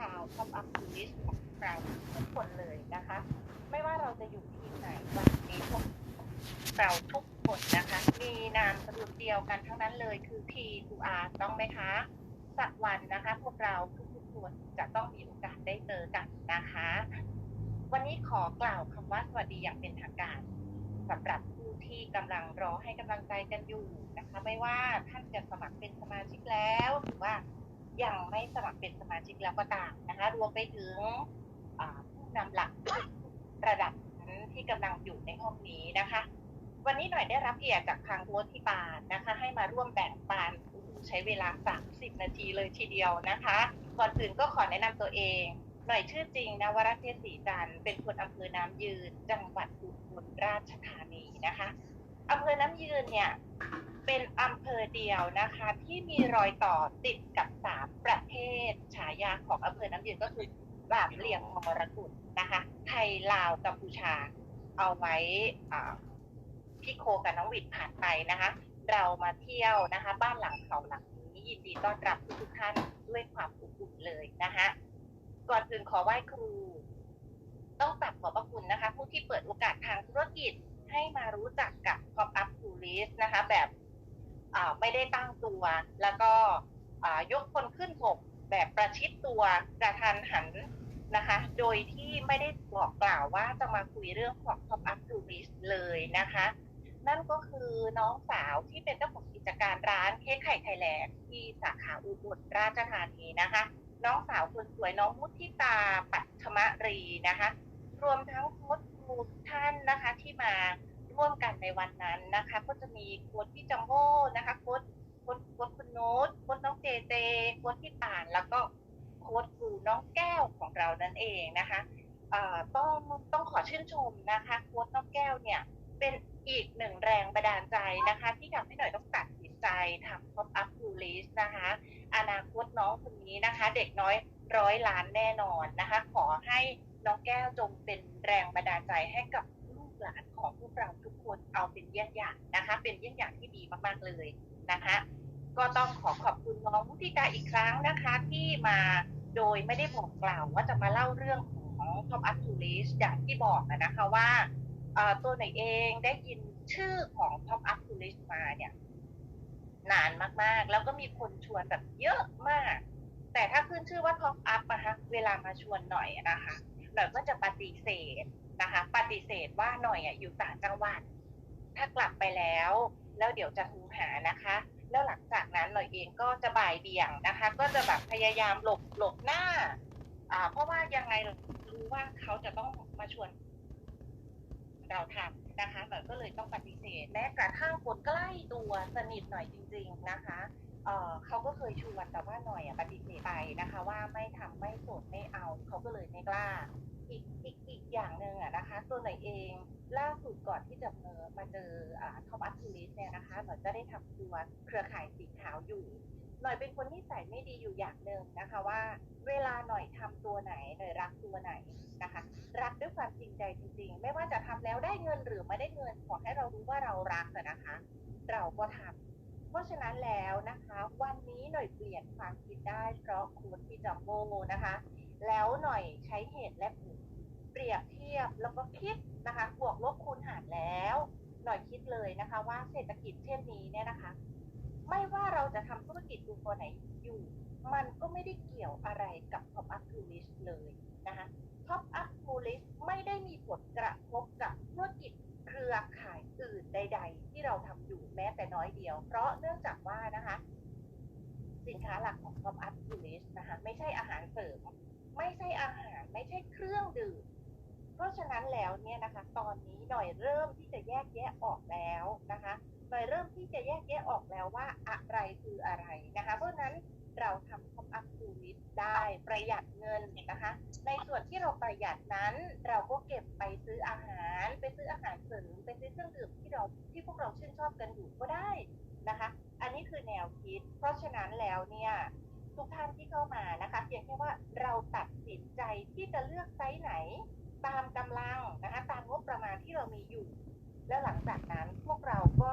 ชาวท็อปอัพทูริสของเราทุกคนเลยนะคะ ไม่ว่าเราจะอยู่ทีมไหนวันนี้พวกเราทุกคนนะคะ มีนามสกุลเดียวกันทั้งนั้นเลยคือ T2R ต้องไหมคะสักวันนะคะ พวกเราทุกๆคนจะต้องมีโอกาสได้เจอกันนะคะ วันนี้ขอกล่าวคำว่าสวัสดีอย่างเป็นทางการสำหรับผู้ที่กำลังรอให้กำลังใจกันอยู่นะคะ ไม่ว่าท่านจะสมัครเป็นสมาชิกแล้วหรือว่า ยังไม่สมัครเป็นสมาชิกแล้วก็ตามนะคะ รวมไปถึงผู้นำหลักระดับนั้นที่กำลังอยู่ในห้องนี้นะคะ วันนี้หน่อยได้รับเกียรติจากทางโค้ชที่ปานนะคะ ให้มาร่วมแบ่งปันใช้เวลา 30 นาทีเลยทีเดียวนะคะ ก่อนอื่นก็ขอแนะนำตัวเอง หน่อยชื่อจริงนะวรเทศศรีจันทร์เป็นคนอำเภอน้ำยืน จังหวัดอุบลราชธานีนะคะอำเภอน้ำยืนเนี่ย เป็นอำเภอเดียวนะคะ ที่มีรอยต่อติดกับสามประเทศฉายาของอำเภอน้ำยืนก็คือสามเหลี่ยมมรกุฎนะคะ ไทยลาวกัมพูชา เอาไว้พี่โคกับน้องวิดผ่านไปนะคะ เรามาเที่ยวนะคะ บ้านหลังเขาหลังนี้ยินดีต้อนรับทุกท่านด้วยความอบอุ่นเลยนะคะก่อนอื่นขอไหว้ครู ต้องกราบขอบพระคุณนะคะ ผู้ที่เปิดโอกาสทางธุรกิจให้มารู้จักกับ Pop Up Tourist นะคะ แบบ ไม่ได้ตั้งตัว แล้วก็ยกคนขึ้นบกแบบประชิดตัวกระทันหันนะคะ โดยที่ไม่ได้บอกกล่าวว่าจะมาคุยเรื่องของ Pop Up Tourist เลยนะคะ นั่นก็คือน้องสาวที่เป็นเจ้าของกิจการร้านเค้กไข่ไทยแลนด์ที่สาขาอุบลราชธานีนะคะ น้องสาวคนสวยน้องมุทิตาปัทมรีนะคะ รวมทั้งโค้ชครูทุกท่านนะคะที่มา ร่วมกันในวันนั้นนะคะ ก็จะมีโค้ชพี่จัมโบ้นะคะโค้ชโค้ชโค้ชคุณโน้ตโค้ชน้องเจเจโค้ชพี่ป่าน แล้วก็โค้ชครูน้องแก้วของเรานั่นเองนะคะต้องต้องขอชื่นชมนะคะโค้ชน้องแก้วเนี่ยเป็นอีกหนึ่งแรงบันดาลใจนะคะ ที่ทำให้หน่อยต้องตัดสินใจทำ pop up to list นะคะ อนาคตน้องคนนี้นะคะ เด็กน้อยร้อยล้านแน่นอนนะคะ ขอให้น้องแก้วจงเป็นแรงบันดาลใจให้กับ หลานของพวกเราทุกคนเอาเป็นเยี่ยงอย่างนะคะ เป็นเยี่ยงอย่างที่ดีมากๆเลยนะคะ ก็ต้องขอขอบคุณน้องมุทิตาอีกครั้งนะคะ ที่มาโดยไม่ได้บอกกล่าวว่าจะมาเล่าเรื่องของ Top Up to List อย่างที่บอกนะคะว่าตัวไหนเองได้ยินชื่อของ Top Up to List มาเนี่ยนานมากๆ แล้วก็มีคนชวนแบบเยอะมาก แต่ถ้าขึ้นชื่อว่า Top Up นะคะเวลามาชวนหน่อยนะคะหน่อยก็จะปฏิเสธ นะคะปฏิเสธว่าหน่อยอะอยู่ต่างจังหวัด ถ้ากลับไปแล้ว แล้วเดี๋ยวจะทรหานะคะ แล้วหลังจากนั้นหน่อยเองก็จะบ่ายเบี่ยงนะคะ ก็จะแบบพยายามหลบหลบหน้า อ่า เพราะว่ายังไงเรารู้ว่าเขาจะต้องมาชวนเราทำนะคะหน่อยก็เลยต้องปฏิเสธแม้กระทั่งคนใกล้ตัวสนิทหน่อยจริง ๆนะคะเออเขาก็เคยชวนแต่ว่าหน่อยอะปฏิเสธไปนะคะ ว่าไม่ทำไม่สดไม่เอาเขาก็เลยไม่กล้า อีกอีกอีกอย่างหนึ่งอะนะคะ ตัวหน่อยเองล่าสุดก่อนที่จะเจอมาเจอท็อปอัพทูริสเนี่ยนะคะหน่อยจะได้ทำตัวเครือข่ายสีขาวอยู่ หน่อยเป็นคนที่ใส่ไม่ดีอยู่อย่างหนึ่งนะคะว่า เวลาหน่อยทำตัวไหนหน่อยรักตัวไหนนะคะ รักด้วยความจริงใจจริง ๆ ไม่ว่าจะทำแล้วได้เงินหรือไม่ได้เงินขอให้เรารู้ว่าเรารักอะนะคะ เราก็ทำเพราะฉะนั้นแล้วนะคะ วันนี้หน่อยเปลี่ยนความคิดได้เพราะคุณพี่จัมโบ้นะคะ แล้วหน่อยใช้เหตุและผลเปรียบเทียบแล้วก็คิดนะคะ บวกลบคูณหารแล้ว หน่อยคิดเลยนะคะ ว่าเศรษฐกิจเช่นนี้เนี่ยนะคะ ไม่ว่าเราจะทำธุรกิจดูตัวไหนอยู่ มันก็ไม่ได้เกี่ยวอะไรกับ Top Up Tourist เลยนะคะ Top Up Tourist ไม่ได้มีผลกระทบกับธุรกิจเครือข่ายอื่นใด ๆ ที่เราทำอยู่แม้แต่น้อยเดียว เพราะเนื่องจากว่านะคะ สินค้าหลักของ Top Up Tourist นะคะ ไม่ใช่อาหารเสริม ไม่ใช่อาหารไม่ใช่เครื่องดื่ม เพราะฉะนั้นแล้วเนี่ยนะคะ ตอนนี้หน่อยเริ่มที่จะแยกแยะออกแล้วนะคะหน่อยเริ่มที่จะแยกแยะออกแล้วว่าอะไรคืออะไรนะคะ เพราะนั้นเราทำ Top Up Tourist ได้ประหยัดเงินนะคะ ในส่วนที่เราประหยัดนั้น เราก็เก็บไปซื้ออาหาร ไปซื้ออาหารเสริมไปซื้อเครื่องดื่มที่เราที่พวกเราชื่นชอบกันอยู่ก็ได้นะคะ อันนี้คือแนวคิด เพราะฉะนั้นแล้วเนี่ยทุกท่านที่เข้ามานะคะ ยงแค่ว่าเราตัดสินใจที่จะเลือกไซส์ไหน ตามกำลังนะคะตามงบประมาณที่เรามีอยู่ แล้วหลังจากนั้นพวกเราก็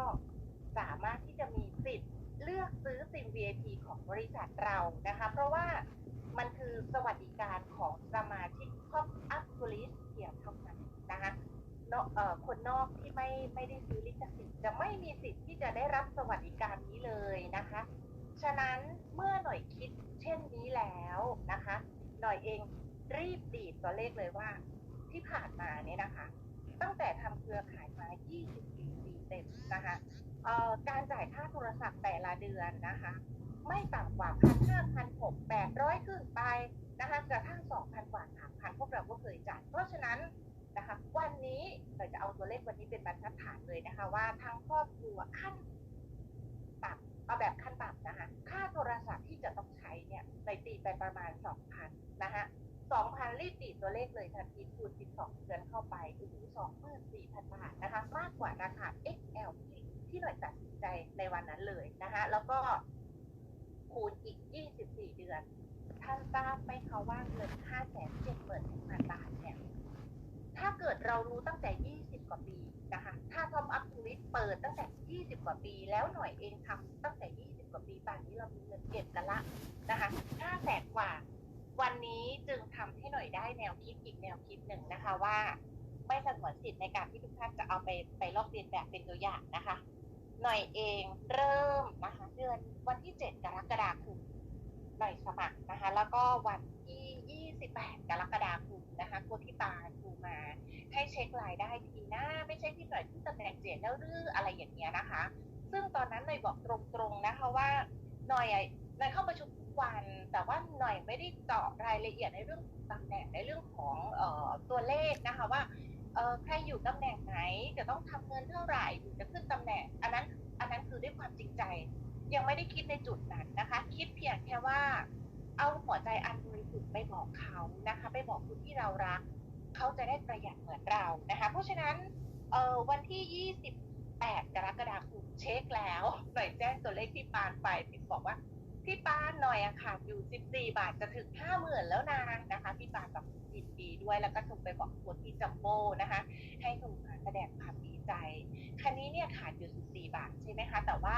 สามารถที่จะมีสิทธิ์เลือกซื้อซิม VIP ของบริษัทเรานะคะ เพราะว่ามันคือสวัสดิการของสมาชิกครอบอัพทูริสเพียงเท่านั้นนะคะเนาะเอ่อคนนอกที่ไม่ไม่ได้ซื้อลิขสิทธิ์จะไม่มีสิทธิ์ที่จะได้รับสวัสดิการนี้เลยนะคะ ฉะนั้นเมื่อหน่อยคิดเช่นนี้แล้วนะคะ หน่อยเองรีบดีดตัวเลขเลยว่า ที่ผ่านมาเนี่ยนะคะ ตั้งแต่ทำเครือข่ายมา24ปีเต็มนะคะเอ่อการจ่ายค่าโทรศัพท์แต่ละเดือนนะคะ ไม่ต่ำกว่าพันห้าพันหกแปดร้อยขึ้นไปนะคะกระทั่งสองพันกว่าสามพันพวกเราก็เคยจ่ายเพราะฉะนั้นนะคะ วันนี้เราจะเอาตัวเลขวันนี้เป็นบรรทัดฐานเลยนะคะ ว่าทั้งครอบครัวขั้น เอาแบบขั้นต่ำนะคะ ค่าโทรศัพท์ที่จะต้องใช้เนี่ยในตีไปประมาณสองพันะคะสองพันรีบตีตัวเลขเลยทันทีคูณสิบสองเดือนเข้าไปโอ้โหสองหมื่นสี่พันบาทนะคะ มากกว่าราคา XL ที่ที่หน่อยตัดสินใจในวันนั้นเลยนะคะ แล้วก็คูณอีก 24 เดือน ท่านทราบไหมคะว่าเงิน5 7 0 0 0 0บาทเนี่ย ถ้าเกิดเรารู้ตั้งแต่ 20 กว่าปี นะคะถ้าทอมอัพทูริสเปิดตั้งแต่ 20 กว่าปี แล้วหน่อยเองทำตั้งแต่ 20 กว่าปีป่านนี้เรามีเงินเก็บกันละนะคะ5แสนกว่า วันนี้จึงทำให้หน่อยได้แนวคิดอีกแนวคิดหนึ่งนะคะว่าไม่สงวนสิทธิ์ในการที่ทุกท่านจะเอาไปไปลอกเรียนแบบเป็นตัวอย่างนะคะ หน่อยเองเริ่มนะคะเดือนวันที่ 7 กรกฎาคม หน่อยสมัครนะคะ แล้วก็วันที่ 28 กรกฎาคมนะคะครูที่ตาครูมา ให้เช็ครายได้ทีหน้า ไม่ใช่ที่หน่อยที่ตำแหน่งเจ็ดแล้วหรืออะไรอย่างเงี้ยนะคะ ซึ่งตอนนั้นหน่อยบอกตรงๆนะคะว่าหน่อยหน่อยเข้าประชุมทุกวันแต่ว่าหน่อยไม่ได้เจาะรายละเอียดในเรื่องตำแหน่งในเรื่องของออตัวเลขนะคะว่าใครอยู่ตำแหน่งไหนจะต้องทำเงินเท่าไหร่ถึงจะขึ้นตำแหน่ง อันนั้นอันนั้นคือด้วยความจริงใจ ยังไม่ได้คิดในจุดนั้นนะคะ คิดเพียงแค่ว่า เอาหัวใจอันบริสุทธิ์ไปบอกเขานะคะ ไปบอกคนที่เรารัก เขาจะได้ประหยัดเหมือนเรานะคะ เพราะฉะนั้นเอ่อวันที่ 28 กรกฎาคมเช็คแล้ว หน่อยแจ้งตัวเลขพี่ปานไปพี่บอกว่าพี่ปานหน่อยอะค่ะอยู่ 14 บาทจะถึง 50,000 แล้วนะนะคะ พี่ปานแบบยินดีด้วยแล้วก็ส่งไปบอกคนที่จัมโบ้นะคะ ให้โทรมาแสดงความดีใจ คันนี้เนี่ยขาดอยู่ 14 บาทใช่ไหมคะ แต่ว่า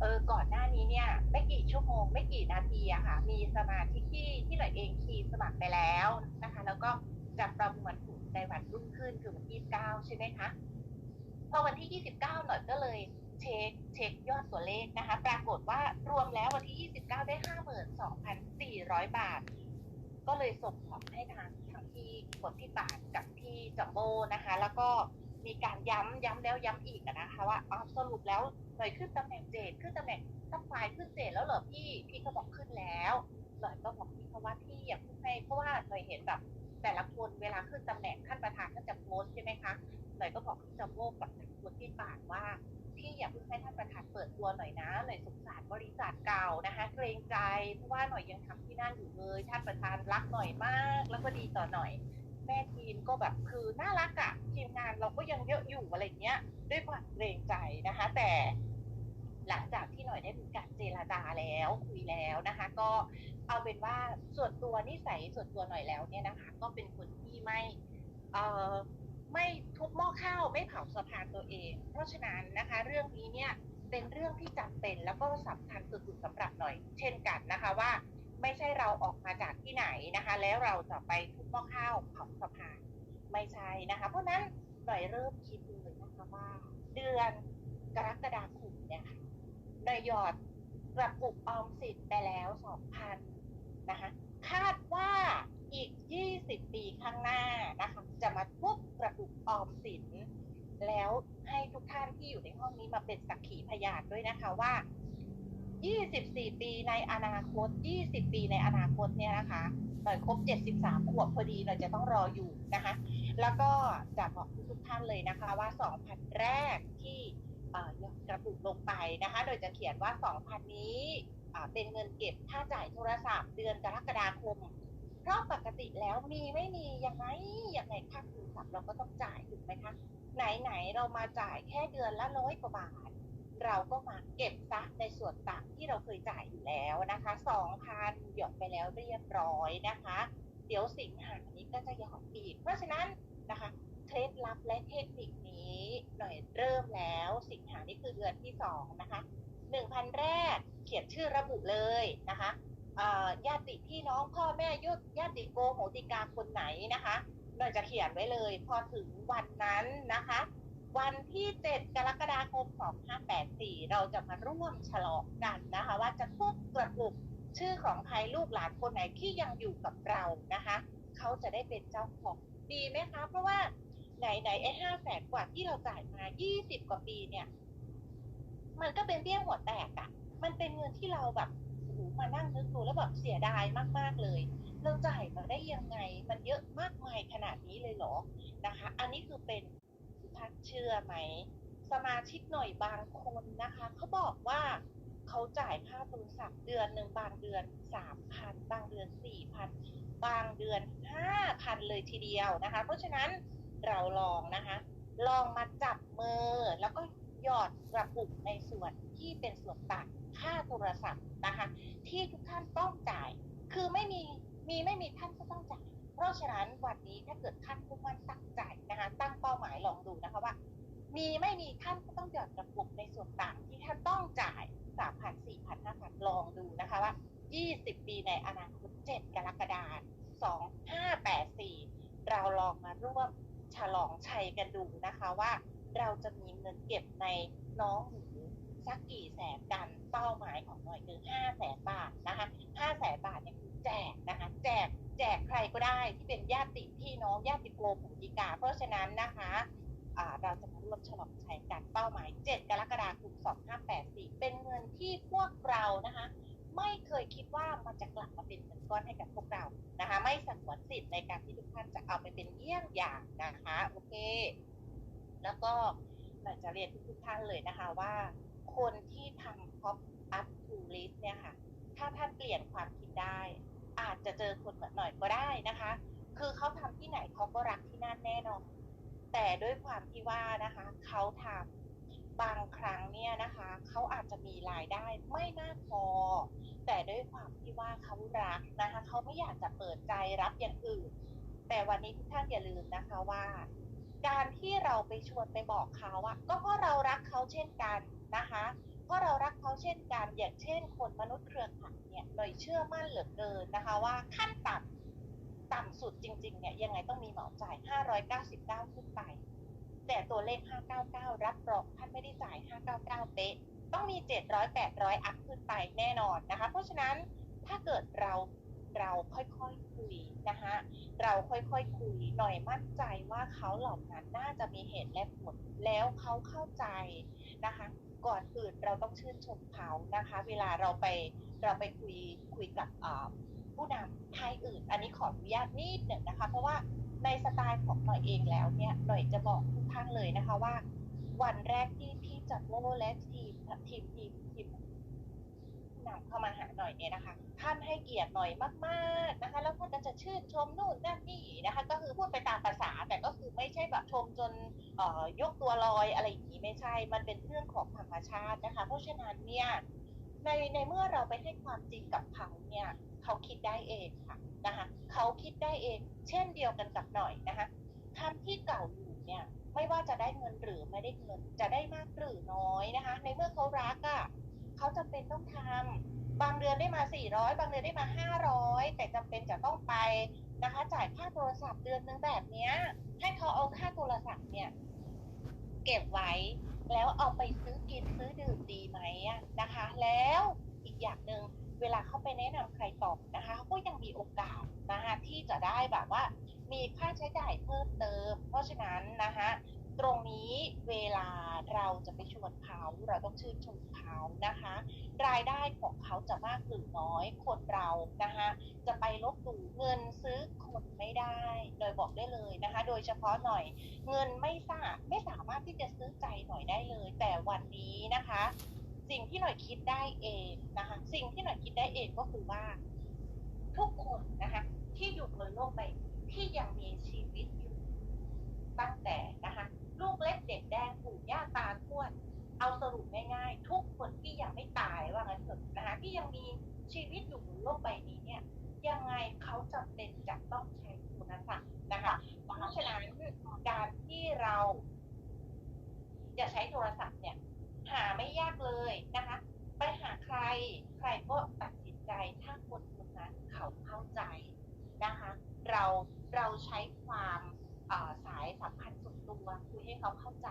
เออก่อนหน้านี้เนี่ย ไม่กี่ชั่วโมง ไม่กี่นาทีอะค่ะ มีสมาชิกที่ที่หน่อยเองคีย์สมัครไปแล้วนะคะ แล้วก็จะประมวลผลในวันรุ่งขึ้นคือวันที่9ใช่ไหมคะพอวันที่ 29 หน่อยก็เลยเช็คเช็คยอดตัวเลขนะคะ ปรากฏว่ารวมแล้ววันที่ 29 ได้ 52,400 บาท ก็เลยส่งของให้ทางทางที่คนที่ต่างกับที่จัมโบ้นะคะ แล้วก็ มีการย้ำย้ำแล้วย้ำอีกนะคะว่าอ๋อสรุปแล้วหน่อยขึ้นตำแหน่งเจดขึ้นตำแหน่งตั้งไฟขึ้นเจดแล้วเหรอพี่พี่ก็บอกขึ้นแล้วหน่อยก็บอกพี่เขาว่าพี่อย่าเพิ่งให้เพราะว่าหน่อยเห็นแบบแต่ละคนเวลาขึ้นตำแหน่งท่านประธานก็จะโพสใช่ไหมคะหน่อยก็บอกพี่จัมโบ้กับทางคนที่ต่างว่าพี่อย่าเพิ่งให้ท่านประธานเปิดตัวหน่อยนะ หน่อยสงสารบริษัทเก่านะคะเกรงใจเพราะว่าหน่อยยังทำที่นั่นอยู่เลยท่านประธานรักหน่อยมาก แล้วก็ดีต่อหน่อย แม่ทีมก็แบบคือน่ารักอะทีมงานเราก็ยังเยอะอยู่อะไรเงี้ย ด้วยความเกรงใจนะคะ แต่หลังจากที่หน่อยได้มีการเจรจาแล้วคุยแล้วนะคะ ก็เอาเป็นว่าส่วนตัวนิสัยส่วนตัวหน่อยแล้วเนี่ยนะคะ ก็เป็นคนที่ไม่เอ่อไม่ทุบหม้อข้าวไม่เผาสะพานตัวเอง เพราะฉะนั้นนะคะ เรื่องนี้เนี่ยเป็นเรื่องที่จำเป็นแล้วก็สำคัญสุดๆสำหรับหน่อย เช่นกันนะคะว่า ไม่ใช่เราออกมาจากที่ไหนนะคะ แล้วเราจะไปทุบหม้อข้าวเผาสะพานไม่ใช่นะคะ เพราะนั้นหน่อยเริ่มคิดเลยนะคะว่า เดือนกรกฎาคมเนี่ยค่ะหน่อยหยอดกระปุกออมสินไปแล้วสองพันนะคะ คาดว่าอีก 20 ปีข้างหน้านะคะ จะมาทุบกระปุกออมสิน แล้วให้ทุกท่านที่อยู่ในห้องนี้มาเป็นสักขีพยานด้วยนะคะว่า 24 ปีในอนาคต 20 ปีในอนาคตเนี่ยนะคะหน่อยครบ 73 ขวบพอดีเราจะต้องรออยู่นะคะ แล้วก็จะบอกทุกท่านเลยนะคะว่า 2,000 แรกที่กระปุกลงไปนะคะ โดยจะเขียนว่า 2,000 นี้เป็นเงินเก็บค่าจ่ายโทรศัพท์เดือนกรกฎาคม เพราะปกติแล้วมีไม่มียังไงยังไงค่าโทรศัพท์เราก็ต้องจ่ายถูกไหมคะ ไหนๆเรามาจ่ายแค่เดือนละร้อยกว่าบาท เราก็มาเก็บซะในส่วนต่างที่เราเคยจ่ายอยู่แล้วนะคะสองพันหยอดไปแล้วเรียบร้อยนะคะ เดี๋ยวสิงหานี้ก็จะหยอดอีก เพราะฉะนั้นนะคะเคล็ดลับและเทคนิคนี้หน่อยเริ่มแล้วสิงหานี่คือเดือนที่สองนะคะหนึ่งพันแรกเขียนชื่อระบุเลยนะคะญาติพี่น้องพ่อแม่ญาติญาติโกโหติกาคนไหนนะคะหน่อยจะเขียนไว้เลย พอถึงวันนั้นนะคะ วันที่ 7 กรกฎาคม 2584 เราจะมาร่วมฉลองกันนะคะ ว่าจะทุบกระปุกชื่อของใครลูกหลานคนไหนที่ยังอยู่กับเรานะคะ เขาจะได้เป็นเจ้าของดีไหมคะ เพราะว่าไหนไหนไอ้ห้าแสนกว่าที่เราจ่ายมา 20 กว่าปีเนี่ย มันก็เป็นเบี้ยหัวแตกอะมันเป็นเงินที่เราแบบโอ้โหมานั่งนึกดูแล้วแบบเสียดายมาก ๆเลยเราจ่ายมาได้ยังไง มันเยอะมากมายขนาดนี้เลยเหรอนะคะ อันนี้คือเป็น ทุกเชื่อไหม สมาชิกหน่อยบางคนนะคะเขาบอกว่าเขาจ่ายค่าโทรศัพท์เดือนหนึ่งบางเดือนสามพันบางเดือนสี่พันบางเดือนห้าพันเลยทีเดียวนะคะ เพราะฉะนั้นเราลองนะคะ ลองมาจับมือแล้วก็หยอดกระปุกในส่วนที่เป็นส่วนต่างค่าโทรศัพท์นะคะที่ทุกท่านต้องจ่าย คือไม่มีมีไม่มีท่านก็ต้องจ่าย เพราะฉะนั้นวันนี้ถ้าเกิดท่านมุ่งมั่น มีไม่มีท่านก็ต้องหย่อดกระปุกในส่วนต่างที่ท่านต้องจ่ายสามพันสี่พันห้าพันลองดูนะคะว่า20ปีในอนาคต7กรกฎาคม2584เราลองมาร่วมฉลองชัยกันดูนะคะว่า เราจะมีเงินเก็บในน้องหนูสักกี่แสนกันเป้าหมายของหน่อยคือ5แสนบาทนะคะ5แสนบาทเนี่ยคือแจกนะคะแจกแจกใครก็ได้ที่เป็นญาติพี่น้องญาติโกโหติกา เพราะฉะนั้นนะคะ เราจะมาร่วมฉลองชัยกันเป้าหมาย 7 กรกฎาคม 2584 เป็นเงินที่พวกเรานะคะ ไม่เคยคิดว่ามันจะกลับมาเป็นเงินก้อนให้กับพวกเรานะคะ ไม่สังวนสิทธิ์ในการที่ทุกท่านจะเอาไปเป็นเยี่ยงอย่างนะคะ โอเค แล้วก็อยากจะเรียนทุกท่านเลยนะคะว่า คนที่ทำ pop up to list เนี่ยค่ะ ถ้าท่านเปลี่ยนความคิดได้ อาจจะเจอคนเหมือนหน่อยก็ได้นะคะ คือเขาทำที่ไหนเขาก็รักที่นั่นแน่นอน แต่ด้วยความที่ว่านะคะเขาทำบางครั้งเนี่ยนะคะเขาอาจจะมีรายได้ไม่มากพอ แต่ด้วยความที่ว่าเขารักนะคะเขาไม่อยากจะเปิดใจรับอย่างอื่น แต่วันนี้ทุกท่านอย่าลืมนะคะว่า การที่เราไปชวนไปบอกเขาอะก็เพราะเรารักเขาเช่นกันนะคะเพราะเรารักเขาเช่นกันอย่างเช่น คนมนุษย์เครือข่ายเนี่ยหน่อยเชื่อมั่นเหลือเกินนะคะว่าขั้นต่ำ ต่ำสุดจริงๆเนี่ยยังไงต้องมีเหมาจ่าย 599 ขึ้นไป แต่ตัวเลข 599 รับรองท่านไม่ได้จ่าย 599 เป๊ะ ต้องมี 700 800 อัพขึ้นไปแน่นอนนะคะ เพราะฉะนั้นถ้าเกิดเราเราค่อยๆคคุยนะคะเราค่อยๆคคุยหน่อยมั่นใจว่าเขาเหล่านั้นน่าจะมีเหตุและผลแล้วเขาเข้าใจนะคะ ก่อนอื่นเราต้องชื่นชมเขานะคะ เวลาเราไปเราไปคุยคุยกับ ผู้นำไทยอื่น อันนี้ขออนุญาตนิดหนึ่งนะคะ เพราะว่าในสไตล์ของหน่อยเองแล้วเนี่ยหน่อยจะบอกทุกท่านเลยนะคะว่า วันแรกที่พี่จัดโลและทีมทีมทีมทีมนำเข้ามาหาหน่อยเนี่ยนะคะท่านให้เกียรติหน่อยมากๆนะคะ แล้วท่านก็จะชื่นชมนู่นนั่นนี่นะคะ ก็คือพูดไปตามภาษาแต่ก็คือไม่ใช่แบบชมจนเอ่อยกตัวลอยอะไรอย่างนี้ไม่ใช่ มันเป็นเรื่องของธรรมชาตินะคะ เพราะฉะนั้นเนี่ย ในในเมื่อเราไปให้ความจริงกับเขาเนี่ยเขาคิดได้เองค่ะนะคะเขาคิดได้เอง เช่นเดียวกันกับหน่อยนะคะทำที่เก่าอยู่เนี่ยไม่ว่าจะได้เงินหรือไม่ได้เงิน จะได้มากหรือน้อยนะคะ ในเมื่อเขารักอะ่ะเขาจำเป็นต้องทำบางเดือนได้มา 400 บางเดือนได้มา 500 แต่จำเป็นจะต้องไปนะคะ จ่ายค่าโทรศัพท์เดือนนึงแบบเนี้ยให้เขาเอาค่าโทรศัพท์เนี่ย เก็บไว้ แล้วเอาไปซื้อกินซื้อดื่มดีไหมอะนะคะ แล้วอีกอย่างหนึ่งเวลาเขาไปแนะนำใครต่อนะคะเขาก็ยังมีโอกาสนะคะที่จะได้แบบว่า มีค่าใช้จ่ายเพิ่มเติม เพราะฉะนั้นนะคะ ตรงนี้เวลาเราจะไปชวนเขาเราต้องชื่นชมเขานะคะ รายได้ของเขาจะมากหรือน้อยคนเรานะคะจะไปลบหลู่เงินซื้อคนไม่ได้ โดยบอกได้เลยนะคะ โดยเฉพาะหน่อยเงินไม่สาไม่สามารถที่จะซื้อใจหน่อยได้เลย แต่วันนี้นะคะ สิ่งที่หน่อยคิดได้เองนะคะ สิ่งที่หน่อยคิดได้เองก็คือว่า ทุกคนนะคะที่อยู่บนโลกใบนี้ที่ยังมีชีวิตอยู่ตั้งแต่นะคะ ลูกเล็กเด็กแดงปู่ย่าตาทวดเอาสรุปง่ายๆทุกคนที่ยังไม่ตายว่างั้นเถอะนะคะที่ยังมีชีวิตอยู่บนโลกใบนี้เนี่ยยังไงเขาจำเป็นจะต้องใช้โทรศัพท์นะคะเพราะฉะนั้นการที่เราจะใช้โทรศัพท์เนี่ย หาไม่ยากเลยนะคะ ไปหาใคร ใครก็ตัดสินใจถ้าคนนั้นเขาเข้าใจนะคะ เราเราใช้ เขาเข้าใจ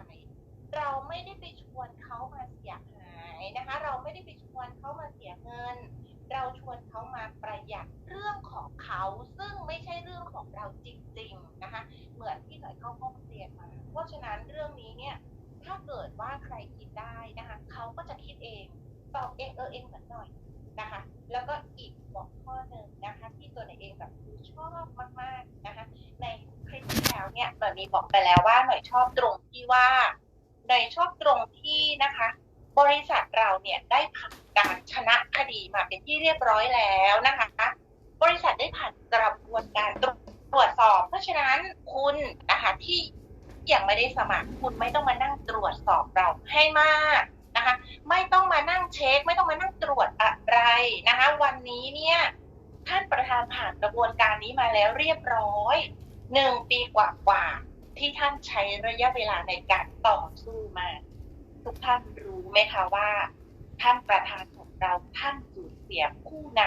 เราไม่ได้ไปชวนเขามาเสียหายนะคะ เราไม่ได้ไปชวนเขามาเสียเงิน เราชวนเขามาประหยัดเรื่องของเขาซึ่งไม่ใช่เรื่องของเราจริงๆนะคะ เหมือนที่หน่อยเข้าห้องเรียนมา เพราะฉะนั้นเรื่องนี้เนี่ยถ้าเกิดว่าใครคิดได้นะคะเขาก็จะคิดเองตอบเองเออเองเหมือนหน่อยนะคะ แล้วก็อีกบอกข้อหนึ่งนะคะ ที่ตัวหน่อยเองแบบชอบมากๆนะคะ ใน คลิปที่แล้วเนี่ยหน่อยมีบอกไปแล้วว่าหน่อยชอบตรงที่ว่าหน่อยชอบตรงที่นะคะ บริษัทเราเนี่ยได้ผ่านการชนะคดีมาเป็นที่เรียบร้อยแล้วนะคะบริษัทได้ผ่านกระบวนการตรวจสอบ เพราะฉะนั้นคุณนะคะที่ยังไม่ได้สมัครคุณไม่ต้องมานั่งตรวจสอบเราให้มากนะคะ ไม่ต้องมานั่งเช็ค ไม่ต้องมานั่งตรวจอะไรนะคะ วันนี้เนี่ยท่านประธานผ่านกระบวนการนี้มาแล้วเรียบร้อย หนึ่งปีกว่าๆที่ท่านใช้ระยะเวลาในการต่อสู้มา ทุกท่านรู้ไหมคะว่า ท่านประธานของเราท่านสูญเสียผู้น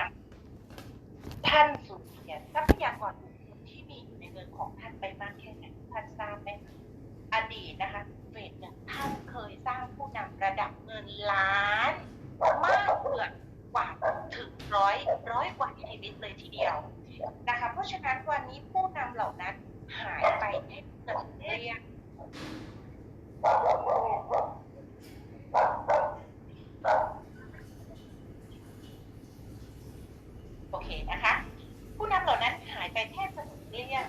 ำท่านสูญเสียทรัพยากรบุคคลที่มีอยู่ในเงินของท่านไปมากแค่ไหนท่านทราบไหมอดีตนะคะเฟสหนึ่งท่านเคยสร้างผู้นำระดับเงินล้านมากเกือบกว่าถึงร้อยร้อยกว่าชีวิตเลยทีเดียว นะคะเพราะฉะนั้นวันนี้ผู้นำเหล่านั้นหายไปแน่เกิดเรียง โอเคนะคะ ผู้นำเหล่านั้นหายไปแค่สนุกเรียก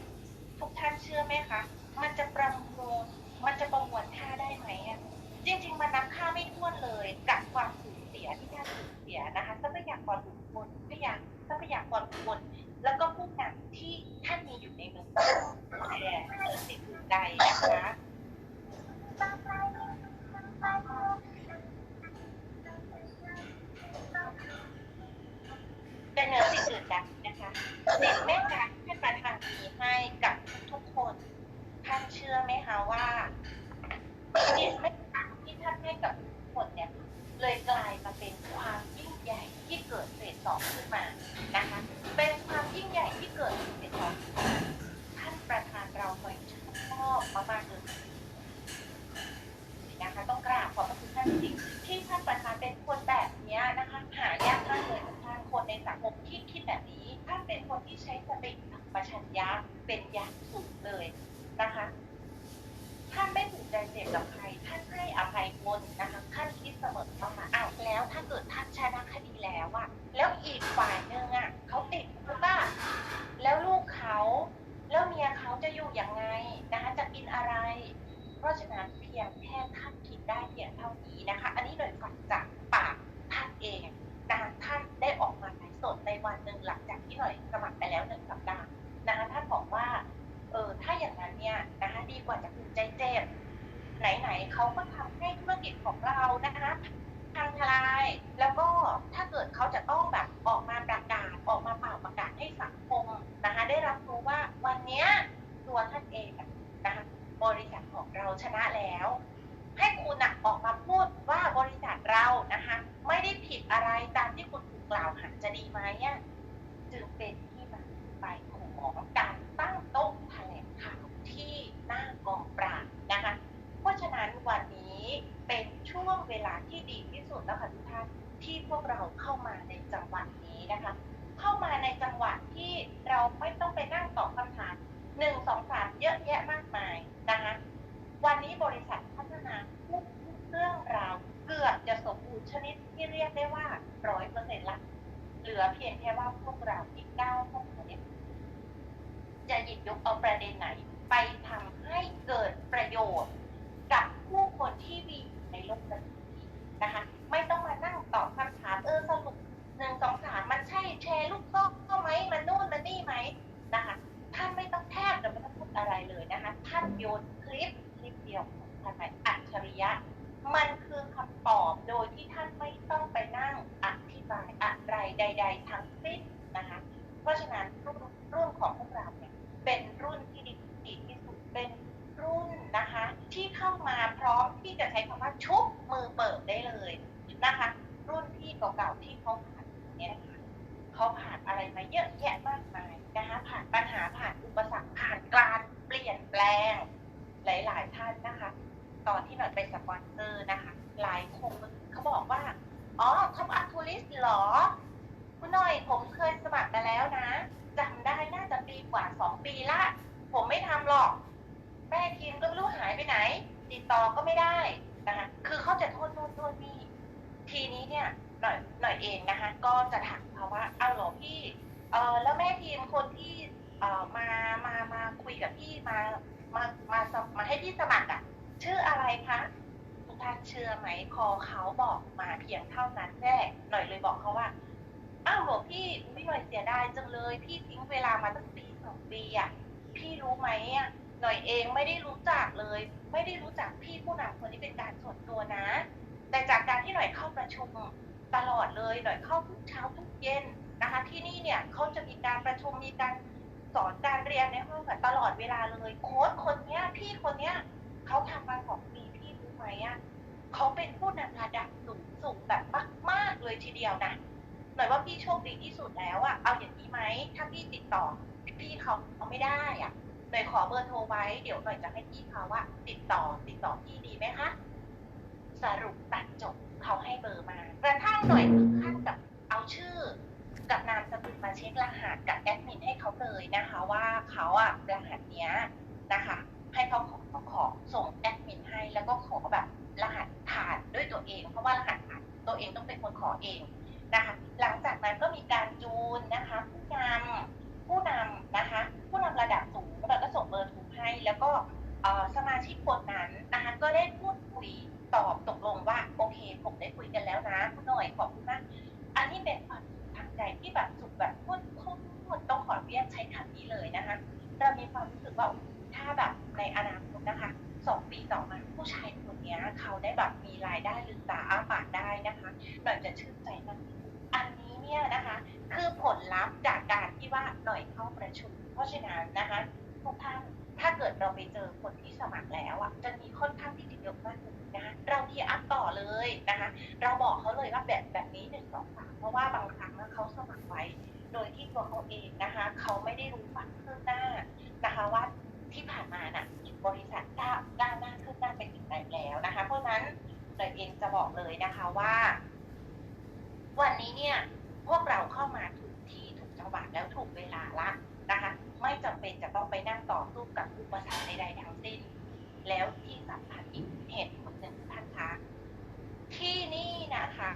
ทุกท่านเชื่อไหมคะ มันจะประมวลมันจะประมวลค่าได้ไหมอะจริง ๆ มันนับค่าไม่ถ้วนเลยกับความสูญเสียที่ท่านสูญเสียนะคะทรัพยากรบุคคลทรัพยากทรัพยากรบุคคล แล้วก็ผู้นำที่ท่านมีอยู่ในเมืองแต่เออสิ่งอื่นใดนะคะ เป็นเหนือสิ่งอื่นใดนะคะสิ่งเมตตาที่ท่านประทานมีให้กับทุกๆคน ท่านเชื่อไหมคะว่าจิตเมตตาที่ท่านให้กับทุกคนเนี่ย เลยกลายมาเป็นความยิ่งใหญ่ที่เกิดเฟสสองขึ้นมานะคะ เป็นความยิ่งใหญ่ที่เกิดเฟสสองขึ้นมาท่านประธานเราหน่อยชอบมากๆเลยนะคะ ต้องกราบขอบพระคุณท่านจริงๆที่ท่านประธานเป็นคนแบบเนี้ยนะคะ หายากมากเลยทุกท่านคนในสังคมที่คิดแบบนี้ท่านเป็นคนที่ ใช้สติสัมปชัญญะเป็นอย่างสูงเลยนะคะ ท่านไม่ถูกใจเจ็บกับใคร ท่านให้อภัยคนนะคะท่าน ลือเพียงแค่ว่าพวกเราอีกเก้าคนเนี่ยจะหยิบยกเอาประเด็นไหน ไปทำให้เกิดประโยชน์ กับผู้คนที่มีอยู่ในโลกนี้นะคะ ไม่ต้องมานั่งตอบคำถามเออสรุปหนึ่งสองสามมันใช่แชร์ลูกโซ่ไหมมันนู่นมันนี่ไหมนะคะ ท่านไม่ต้องแทบจะไม่ต้องพูดอะไรเลยนะคะ ท่านโยนคลิปคลิปเดียวของท่านไปอัจฉริยะ มันคือคำตอบโดยที่ท่านไม่ต้องไปนั่งอธิบายอะไรใด ๆ ทั้งสิ้นนะคะ เพราะฉะนั้นรุ่นรุ่นของพวกเราเนี่ยเป็นรุ่นที่ดีที่สุดเป็นรุ่นนะคะ ที่เข้ามาพร้อมที่จะใช้คำ ว่าชุบมือเปิดได้เลยนะคะ รุ่นพี่เก่าๆที่เขาผ่านเนี่ยนะคะเขาผ่านอะไรมาเยอะแยะมากมายนะคะผ่านปัญหาผ่านอุปสรรคผ่านการเปลี่ยนแปลง หลายๆท่านนะคะ ตอนที่หน่อยเป็นสปอนเซอร์นะคะ หลายคนเขาบอกว่าอ๋อท็อปอัพทัวริสเหรอคุณหน่อยผมเคยสมัครมาแล้วนะจำได้น่าจะปีกว่าสองปีละผมไม่ทำหรอกแม่ทีมก็ไม่รู้หายไปไหน ติดต่อก็ไม่ได้ นะคะคือเขาจะโทษโน่นโทษนี่ทีนี้เนี่ยหน่อยหน่อยเองนะคะ ก็จะถามเขาว่าเอาเหรอพี่เออแล้วแม่ทีมคนที่เออมามามาคุยกับพี่มามามาสมมาให้พี่สมัครอะ ชื่ออะไรคะทุกท่านเชื่อไหมพอเขาบอกมาเพียงเท่านั้นแน่หน่อยเลยบอกเขาว่าอ้าวเหรอพี่พี่หน่อยเสียดายจังเลย พี่ทิ้งเวลามาตั้งปีสองปีอะพี่รู้ไหมอะหน่อยเองไม่ได้รู้จักเลย ไม่ได้รู้จักพี่ผู้นำคนนี้เป็นการส่วนตัวนะ แต่จากการที่หน่อยเข้าประชุมตลอดเลยหน่อยเข้าทุกเช้าทุกเย็นนะคะ ที่นี่เนี่ยเขาจะมีการประชุมมีการสอนการเรียนในห้องตลอดเวลาเลยโค้ชคนเนี้ยพี่คนเนี้ยเขาทำมาสองปีพี่รู้ไหมอะเขาเป็นผู้นำระดับสูงสูงแบบมาก ๆ เลยทีเดียวนะหน่อยว่าพี่โชคดีที่สุดแล้วอะเอาอย่างนี้ไหมถ้าพี่ติดต่อพี่เขาเขาไม่ได้อะ น่อยขอเบอร์โทรไว้ เดี๋ยวหน่อยจะให้พี่เขาว่า ติดต่อติดต่อพี่ดีไหมคะ สรุปตัดจบเขาให้เบอร์มากระทั่งหน่อยถึงขั้นกับเอาชื่อ กับนามสกุลมาเช็ครหัสกับแอดมินให้เขาเลยนะคะ ว่าเขาอะรหัสเนี้ยนะคะ ให้เขาขอขอส่งแอดมินให้แล้วก็ขอแบบรหัสผ่านด้วยตัวเอง เพราะว่ารหัสผ่านตัวเองต้องเป็นคนขอเองนะคะ หลังจากนั้นก็มีการจูนนะคะผู้นำ ผู้นำนะคะ ผู้นำระดับสูงเราก็ส่งเบอร์โทรให้ แล้วก็สมาชิกคนนั้นนะคะก็ได้พูดคุยตอบตกลงว่าโอเค ผมได้คุยกันแล้วนะคุณหน่อยขอบคุณมากอันนี้เป็นความทางใจที่แบบสุขแบบพูดพูดพูดต้องขออนุญาตใช้คำนี้เลยนะคะเรามีความรู้สึกว่าถ้าแบบในอนาคตนะคะสองปีต่อมาผู้ชายคนนี้เขาได้แบบมีรายได้ลืมตาอ้าปากได้นะคะหน่อยจะชื่นใจมากอันนี้ เนี่ยนะคะคือผลลัพธ์จากการที่ว่าหน่อยเข้าประชุม เพราะฉะนั้นนะคะทุกท่านถ้าเกิดเราไปเจอคนที่สมัครแล้วอะจะมีค่อนข้างที่จะเยอะมากเลยนะคะเราที่อัพต่อเลยนะคะเราบอกเขาเลยว่าแบบแบบนี้หนึ่งสองสามเพราะว่าบางครั้งเขาสมัครไว้ โดยที่ตัวเขาเองนะคะเขาไม่ได้รู้ความคืบหน้านะคะว่าที่ผ่านมาน่ะบริษัทก้าวก้าวหน้าคืบหน้าไปถึงไหนแล้วนะคะ เพราะฉะนั้นหน่อยเองจะบอกเลยนะคะว่า วันนี้เนี่ย พวกเราเข้ามาถูกที่ถูกจังหวะแล้วถูกเวลาละนะคะไม่จำเป็นจะต้องไปนั่งต่อสู้กับอุปสรรคใดๆทั้งสิ้น แล้วที่สำคัญอีกเหตุผลหนึ่งท่านคะที่นี่นะคะ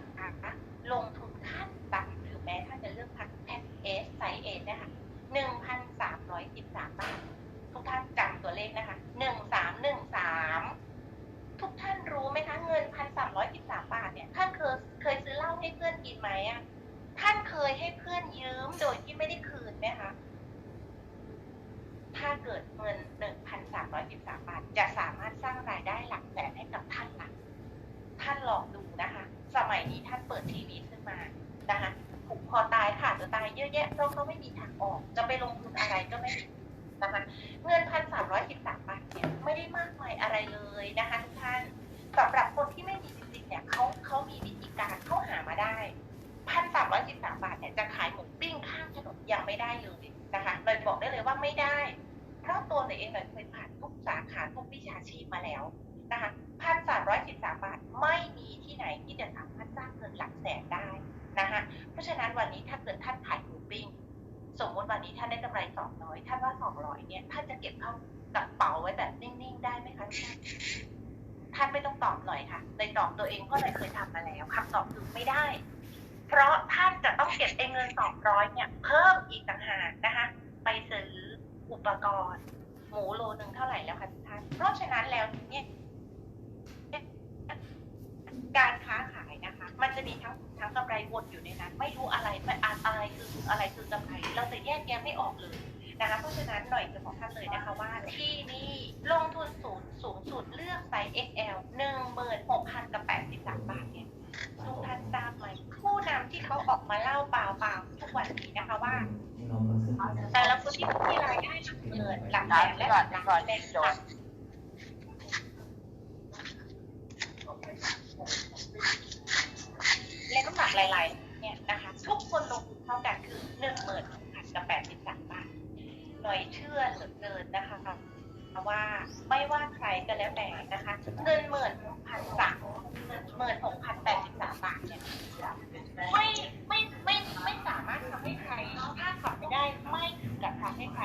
บอกได้เลยว่าไม่ได้ เพราะตัวหนูเองเลยเคยผ่านทุกสาขาทุกวิชาชีพมาแล้วนะคะพันสามร้อยสิบสามบาทไม่มีที่ไหนที่จะสามารถสร้างเงินหลักแสนได้นะคะเพราะฉะนั้นวันนี้ถ้าเกิดท่านขายหมูปิ้งสมมติวันนี้ท่านได้กำไรสองร้อยท่านว่าสองร้อยเนี่ยท่านจะเก็บเข้ากระเป๋าไว้แบบนิ่งๆได้ไหมคะท่านท่านไม่ต้องตอบหน่อยค่ะเลยตอบตัวเองเพราะเลยเคยทำมาแล้วคำตอบคือไม่ได้ เพราะท่านจะต้องเก็บไอ้เงินสองร้อยเนี่ย เพิ่มอีกต่างหากนะคะ ไปซื้ออุปกรณ์ หมูโลนึงเท่าไหร่แล้วคะท่าน เพราะฉะนั้นแล้วเนี่ยการค้าขายนะคะ มันจะมีทั้งทั้งกำไรวนอยู่ในนั้น ไม่รู้อะไรไม่อะอะไรคืออะไรคือกำไร เราจะแยกแยะไม่ออกเลยนะคะเพราะฉะนั้นหน่อยจะบอกท่านเลยนะคะว่าที่นี่ลงทุนสูงสูงสุดเลือกไซส์ XL หนึ่งหมื่นหกพันกับแปดสิบสามบาทเนี่ยทุกท่านทราบไหมผู้นำที่เขาออกมาเล่าเปล่าๆทุกวันนี้นะคะว่า แต่ละคนที่มีรายได้หลักหมื่นหลักแสนและหลักล้านเป็นหและน้ำหนักหลาย ๆ เนี่ยนะคะทุกคนลงทุนเท่ากันคือหนึ่งหมื่นหกพันแปดสิบสามบาทหน่อยเชื่อเหลือเกินนะคะว่าไม่ว่าใครก็แล้วแต่นะคะเงินหมื่นหกพันสามเงินหมื่นหกพันแปดสิบสามบาทเนี่ย ไม่ไม่ไม่ไม่สามารถทำให้ใครถ้าขับไม่ได้ไม่ถึงกับทำให้ใคร